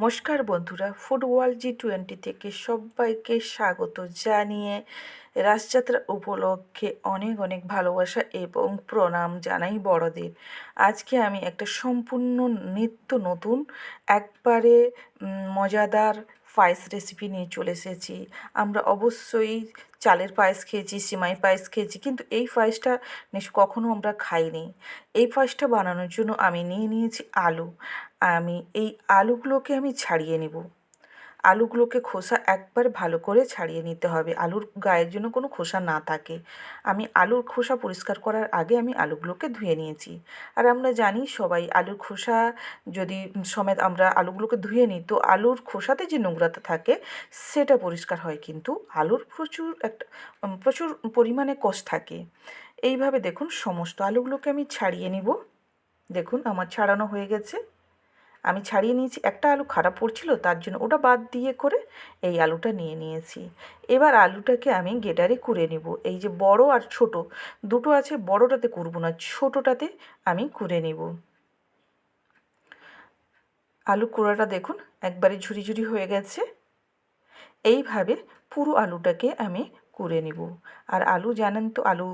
নমস্কার বন্ধুরা, ফুটবল জি টোয়েন্টি থেকে সবাইকে স্বাগত জানিয়ে রাসযাত্রা উপলক্ষে অনেক অনেক ভালোবাসা এবং প্রণাম জানাই বড়দের। আজকে আমি একটা সম্পূর্ণ নিত্য নতুন, একবারে মজাদার পায়েস রেসিপি নিয়ে চলে এসেছি। আমরা অবশ্যই চালের পায়েস খেয়েছি, সিমাই পায়েস খেয়েছি, কিন্তু এই পায়েসটা কখনো আমরা খাইনি। এই পায়েসটা বানানোর জন্য আমি নিয়ে নিয়েছি আলু। আমি এই আলুগুলোকে আমি ছাড়িয়ে নেব। আলুগুলোকে খোসা একবার ভালো করে ছাড়িয়ে নিতে হবে। আলুর গায়ের জন্য কোনো খোসা না থাকে। আমি আলুর খোসা পরিষ্কার করার আগে আমি আলুগুলোকে ধুয়ে নিয়েছি। আর আমরা জানি সবাই আলুর খোসা যদি সমেত আমরা আলুগুলোকে ধুয়ে নিই, তো আলুর খোসাতে যে নোংরাটা থাকে, সেটা পরিষ্কার হয়। কিন্তু আলুর প্রচুর একটা প্রচুর পরিমাণে কষ থাকে। এইভাবে দেখুন সমস্ত আলুগুলোকে আমি ছাড়িয়ে নিব। দেখুন আমার ছাড়ানো হয়ে গেছে। আমি ছাড়িয়ে নিয়েছি। একটা আলু খারাপ পড়ছিল, তার জন্য ওটা বাদ দিয়ে করে এই আলুটা নিয়ে নিয়েছি। এবার আলুটাকে আমি গেটারে কুড়ে নিব। এই যে বড় আর ছোট, দুটো আছে, বড়টাতে করব না, ছোটোটাতে আমি কুড়ে নিব। আলু কুড়াটা দেখুন, একবারে ঝুরি ঝুরি হয়ে গেছে। এইভাবে পুরো আলুটাকে আমি কুড়ে নিব। আর আলু জানেন তো, আলু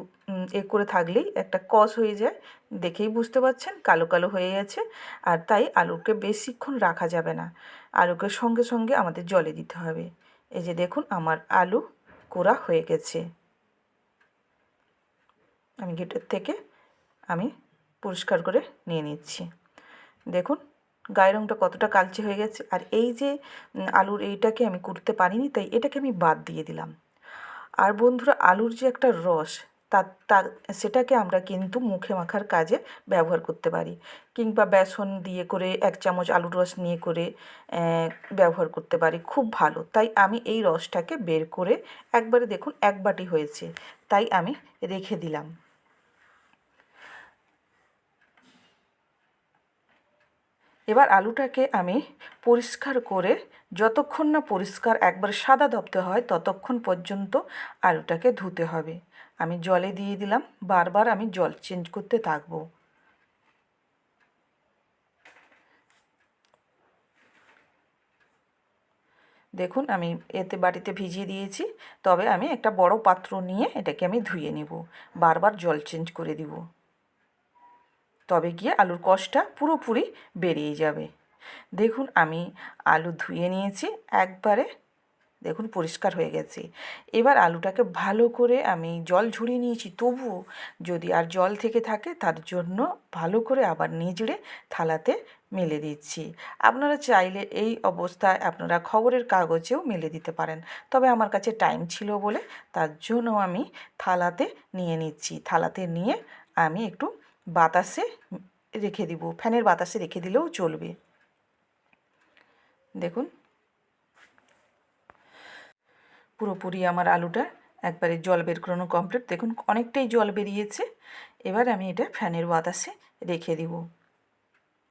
এ করে থাকলেই একটা কষ হয়ে যায়। দেখেই বুঝতে পারছেন, কালো কালো হয়ে গেছে। আর তাই আলুকে বেশিক্ষণ রাখা যাবে না। আলুকে সঙ্গে সঙ্গে আমাদের জলে দিতে হবে। এই যে দেখুন, আমার আলু কোরা হয়ে গেছে। আমি গেটের থেকে আমি পরিষ্কার করে নিয়ে নিচ্ছি। দেখুন, গায়ের রঙটা কতটা কালচে হয়ে গেছে। আর এই যে আলুর এইটাকে আমি করতে পারিনি, তাই এটাকে আমি বাদ দিয়ে দিলাম। আর বন্ধুরা, আলুর যে একটা রস, তা সেটাকে আমরা কিন্তু মুখে মাখার কাজে ব্যবহার করতে পারি। কিংবা বেসন দিয়ে করে এক চামচ আলুর রস নিয়ে করে ব্যবহার করতে পারি। খুব ভালো। তাই আমি এই রসটাকে বের করে একবারে দেখুন, এক বাটি হয়েছে। তাই আমি রেখে দিলাম। এবার আলুটাকে আমি পরিষ্কার করে যতক্ষণ না পরিষ্কার একবার সাদা দপতে হয়, ততক্ষণ পর্যন্ত আলুটাকে ধুতে হবে। আমি জলে দিয়ে দিলাম, বারবার আমি জল চেঞ্জ করতে থাকব। দেখুন, আমি এতে বাটিতে ভিজিয়ে দিয়েছি, তবে আমি একটা বড় পাত্র নিয়ে এটাকে আমি ধুয়ে নেব। বারবার জল চেঞ্জ করে দিব। তবে গিয়ে আলুর কষটা পুরোপুরি বেরিয়ে যাবে। দেখুন, আমি আলু ধুয়ে নিয়েছি, একবারে দেখুন পরিষ্কার হয়ে গেছে। এবার আলুটাকে ভালো করে আমি জল ঝরিয়ে নিয়েছি, তবুও যদি আর জল থেকে থাকে তার জন্য ভালো করে আবার নিজড়ে থালাতে মেলে দিচ্ছি। আপনারা চাইলে এই অবস্থায় আপনারা খবরের কাগজেও মেলে দিতে পারেন, তবে আমার কাছে টাইম ছিল বলে তার জন্য আমি থালাতে নিয়ে নিচ্ছি। থালাতে নিয়ে আমি একটু বাতাসে রেখে দিব, ফ্যানের বাতাসে রেখে দিলেও চলবে। দেখুন। পুরোপুরি আমার আলুটা একবারে জল বের করানো কমপ্লিট দেখুন, অনেকটাই জল বেরিয়েছে। এবার আমি এটা ফ্যানের বাতাসে রেখে দিব।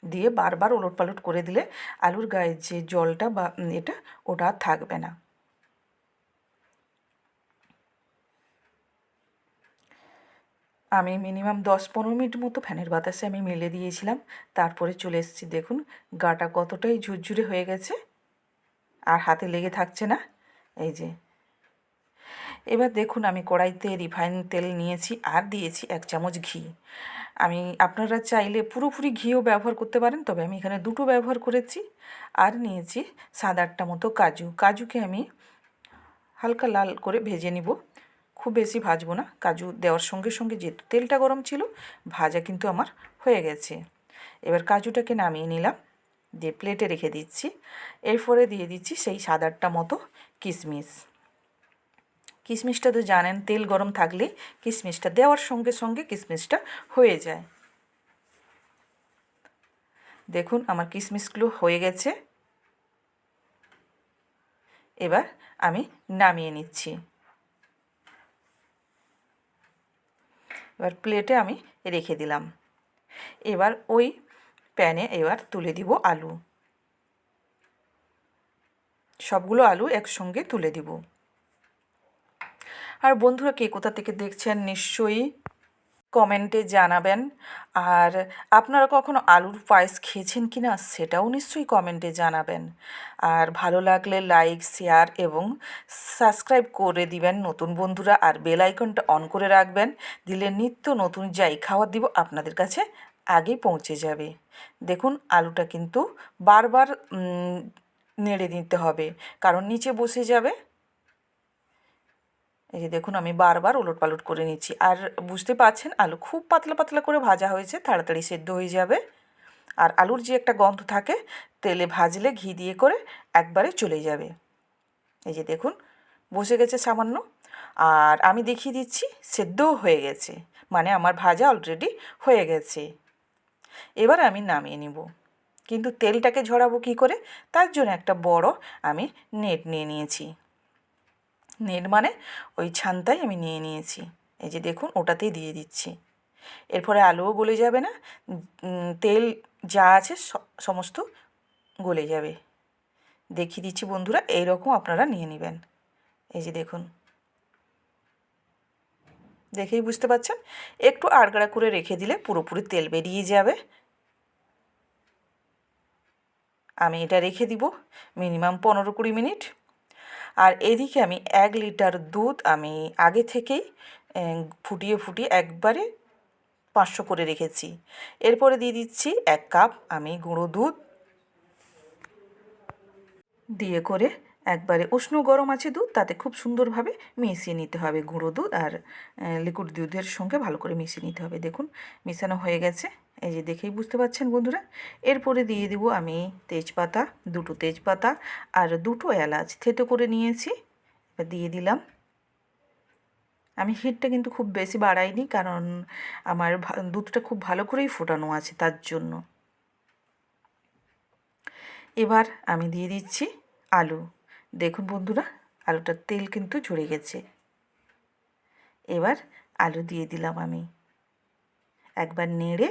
দিয়ে বারবার ওলট পালট করে দিলে আলুর গায়ে যে জলটা বা এটা ওটা থাকবে না। আমি মিনিমাম দশ পনেরো মিনিট মতো ফ্যানের বাতাসে আমি মেলে দিয়েছিলাম। তারপরে চলে এসেছি, দেখুন, গাটা কতটাই ঝুরঝুরে হয়ে গেছে। আর হাতে লেগে থাকছে না। এই যে। এবার দেখুন, আমি কড়াইতে রিফাইন তেল নিয়েছি আর দিয়েছি এক চামচ ঘি। আমি, আপনারা চাইলে পুরোপুরি ঘিও ব্যবহার করতে পারেন, তবে আমি এখানে দুটো ব্যবহার করেছি। আর নিয়েছি সাত আটটা মতো কাজু। কাজুকে আমি হালকা লাল করে ভেজে নিব। খুব বেশি ভাজবো না। কাজু দেওয়ার সঙ্গে সঙ্গে যেহেতু তেলটা গরম ছিল, ভাজা কিন্তু আমার হয়ে গেছে। এবার কাজুটাকে নামিয়ে নিলাম, দিয়ে প্লেটে রেখে দিচ্ছি। এরপরে দিয়ে দিচ্ছি সেই আটটা মতো কিশমিশ কিশমিশটা তো জানেন, তেল গরম থাকলে কিশমিশটা দেওয়ার সঙ্গে সঙ্গে কিশমিশটা হয়ে যায়। দেখুন আমার কিশমিশগুলো হয়ে গেছে। এবার আমি নামিয়ে নিচ্ছি। এবার প্লেটে আমি রেখে দিলাম। এবার ওই প্যানে এবার তুলে দিব আলু। সবগুলো আলু একসঙ্গে তুলে দিব। আর বন্ধুরা কে কোথা থেকে দেখছেন নিশ্চয়ই কমেন্টে জানাবেন। আর আপনারা কখনো আলুর পায়েস খেয়েছেন কি না সেটাও নিশ্চয়ই কমেন্টে জানাবেন। আর ভালো লাগলে লাইক, শেয়ার এবং সাবস্ক্রাইব করে দিবেন। নতুন বন্ধুরা আর বেল আইকনটা অন করে রাখবেন। দিলে নিত্য নতুন যাই খাবার দিব আপনাদের কাছে আগে পৌঁছে যাবে। দেখুন, আলুটা কিন্তু বারবার নেড়ে দিতে হবে। কারণ নিচে বসে যাবে এই যে দেখুন, আমি বারবার উলট পালট করে নিচ্ছি। আর বুঝতে পারছেন, আলু খুব পাতলা পাতলা করে ভাজা হয়েছে, তাড়াতাড়ি সেদ্ধ হয়ে যাবে। আর আলুর যে একটা গন্ধ থাকে, তেলে ভাজলে ঘি দিয়ে করে একবারে চলে যাবে। এই যে দেখুন, বসে গেছে সামান্য। আর আমি দেখিয়ে দিচ্ছি, সেদ্ধও হয়ে গেছে। মানে আমার ভাজা অলরেডি হয়ে গেছে। এবার আমি নামিয়ে নিব। কিন্তু তেলটাকে ঝরাবো কী করে? তার জন্য একটা বড় আমি নেট নিয়ে নিয়েছি। নেট মানে ওই ছানটাই আমি নিয়ে নিয়েছি। এই যে দেখুন, ওটাতেই দিয়ে দিচ্ছি। এরপরে আলুও গলে যাবে না তেল যা আছে সমস্ত গলে যাবে। দেখিয়ে দিচ্ছি বন্ধুরা, এইরকম আপনারা নিয়ে নেবেন। এই যে দেখুন। দেখেই বুঝতে পারছেন? একটু আড়গাড়া করে রেখে দিলে পুরোপুরি তেল বেরিয়ে যাবে। আমি এটা রেখে দিব, মিনিমাম পনেরো কুড়ি মিনিট। আর এদিকে আমি এক লিটার দুধ আমি আগে থেকেই ফুটিয়ে ফুটিয়ে একবারে পাঁচশো করে রেখেছি। এরপরে দিয়ে দিচ্ছি এক কাপ আমি গুঁড়ো দুধ। দিয়ে করে একবারে উষ্ণ গরম আছে দুধ, তাতে খুব সুন্দরভাবে মিশিয়ে নিতে হবে গুঁড়ো দুধ আর লিকুইড দুধের সঙ্গে ভালো করে মিশিয়ে নিতে হবে। দেখুন, মিশানো হয়ে গেছে। এই যে দেখেই বুঝতে পারছেন বন্ধুরা। এরপরে দিয়ে দিব আমি তেজপাতা, দুটো তেজপাতা আর দুটো এলাচ। থেতো করে নিয়েছি। এবার দিয়ে দিলাম। আমি হিটটা কিন্তু খুব বেশি বাড়াইনি কারণ আমার দুধটা খুব ভালো করেই ফোটানো আছে তার জন্য। এবার আমি দিয়ে দিচ্ছি আলু। দেখুন বন্ধুরা, আলুটার তেল কিন্তু ঝরে গেছে। এবার আলু দিয়ে দিলাম আমি। একবার নেড়ে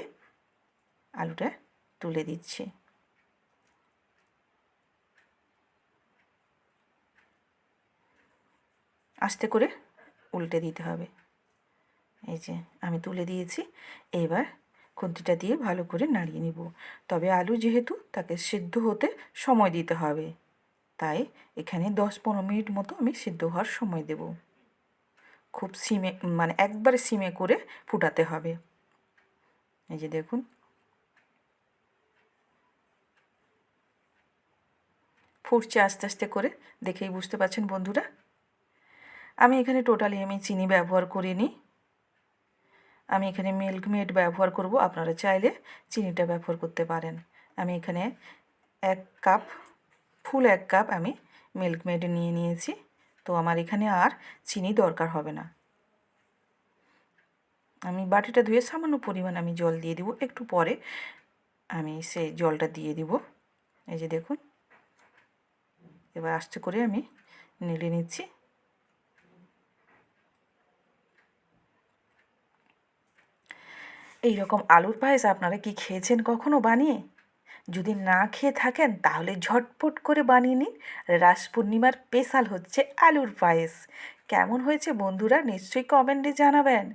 আলুটা তুলে দিচ্ছি। আস্তে করে উল্টে দিতে হবে। এই যে আমি তুলে দিয়েছি, এবার খুন্তিটা দিয়ে ভালো করে নাড়িয়ে নিব। তবে আলু যেহেতু, তাকে সিদ্ধ হতে সময় দিতে হবে। তাই এখানে দশ পনেরো মিনিট মতো আমি সিদ্ধ হওয়ার সময় দেব। খুব সিমে মানে একবারে সিমে করে ফুটাতে হবে। এই যে দেখুন। ফুটছে আস্তে আস্তে করে, দেখেই বুঝতে পারছেন বন্ধুরা? আমি এখানে টোটালি আমি চিনি ব্যবহার করিনি। আমি এখানে মিল্ক মেড ব্যবহার করব, আপনারা চাইলে চিনিটা ব্যবহার করতে পারেন। আমি এখানে এক কাপ ফুল এক কাপ আমি মিল্ক মেড নিয়ে নিয়েছি। তো আমার এখানে আর চিনি দরকার হবে না। আমি বাটিটা ধুয়ে সামান্য পরিমাণ আমি জল দিয়ে দিব। একটু পরে আমি সেই জলটা দিয়ে দিব। এই যে দেখুন। এবার আস্তে করে আমি নেড়ে নিচ্ছি। এই রকম আলুর পায়েস আপনারা কি খেয়েছেন কখনো বানিয়ে? যদি না খেয়ে থাকেন, তাহলে ঝটপট করে বানিয়ে নিন। রাস পূর্ণিমার স্পেশাল হচ্ছে আলুর পায়েস। কেমন হয়েছে বন্ধুরা? নিশ্চয়ই কমেন্টে জানাবেন।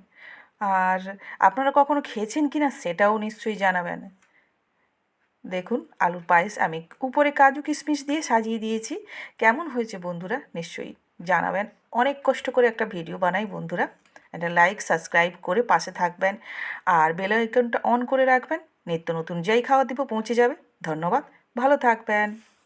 আর আপনারা কখনো খেয়েছেন কি না সেটাও নিশ্চয়ই জানাবেন। দেখুন, আলুর পায়েস আমি উপরে কাজু কিশমিশ দিয়ে সাজিয়ে দিয়েছি। কেমন হয়েছে বন্ধুরা? নিশ্চয়ই জানাবেন। অনেক কষ্ট করে একটা ভিডিও বানাই বন্ধুরা। একটা লাইক, সাবস্ক্রাইব করে পাশে থাকবেন। আর বেল আইকনটা অন করে রাখবেন। নিত্য নতুন যেই খাওয়া দিব পৌঁছে যাবে। ধন্যবাদ ভালো থাকবেন।